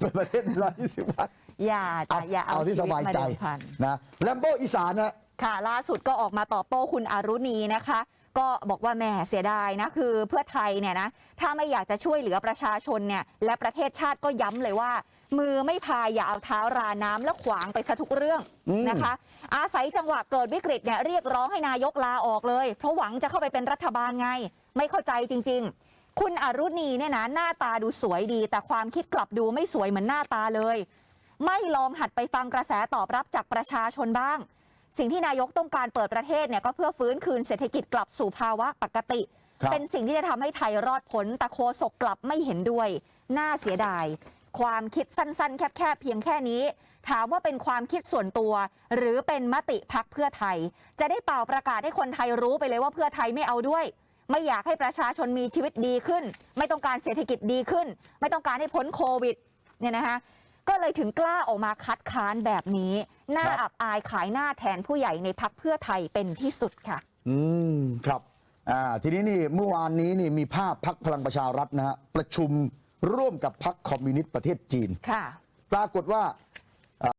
เป็นประเทศร้อยยี่สิบวันอย่าจ้ะอย่าเอาเอาที่ชีสวิตบายมาใจเดิมพันนะแรมโบอีสานนะค่ะล่าสุดก็ออกมาตอบโต้คุณอรุณีนะคะ ก็บอกว่าแหมเสียดายนะคือเพื่อไทยเนี่ยนะถ้าไม่อยากจะช่วยเหลือประชาชนเนี่ยและประเทศชาติก็ย้ำเลยว่า มือไม่พายอย่าเอาเท้าราน้ำแล้วขวางไปซะทุกเรื่องอืมนะคะ อาศัยจังหวะเกิดวิกฤตเนี่ยเรียกร้องให้นายกลาออกเลย เพราะหวังจะเข้าไปเป็นรัฐบาลไง ไม่เข้าใจจริง ๆ คุณอรุณีเนี่ยนะหน้าตาดูสวยดี แต่ความคิดกลับดูไม่สวยเหมือนหน้าตาเลย ไม่ลองหัดไปฟังกระแสตอบรับจากประชาชนบ้าง สิ่งที่นายกต้องการเปิดประเทศเนี่ยก็เพื่อฟื้นคืนเศรษฐกิจกลับสู่ภาวะปกติครับเป็นสิ่งที่จะทำให้ไทยรอดพ้นแต่โคศกกลับไม่เห็นด้วย น่าเสียดาย ความคิดสั้นๆ แคบๆเพียงแค่นี้ ถามว่าเป็นความคิดส่วนตัว หรือเป็นมติพักเพื่อไทย จะได้เป่าประกาศให้คนไทยรู้ไปเลยว่าเพื่อไทยไม่เอาด้วย ไม่อยากให้ประชาชนมีชีวิตดีขึ้น ไม่ต้องการเศรษฐกิจดีขึ้น ไม่ต้องการให้พ้นโควิดเนี่ยนะคะก็เลยถึงกล้าออกมาคัดค้านแบบนี้น่าครับอับอายขายหน้าแทนผู้ใหญ่ในพักเพื่อไทยเป็นที่สุดค่ะ อืมครับอ่าทีนี้นี่เมื่อวานนี้นี่มีภาพพักพลังประชารัฐนะฮะประชุมร่วมกับพักคอมมิวนิสต์ประเทศจีนค่ะ ปรากฏว่า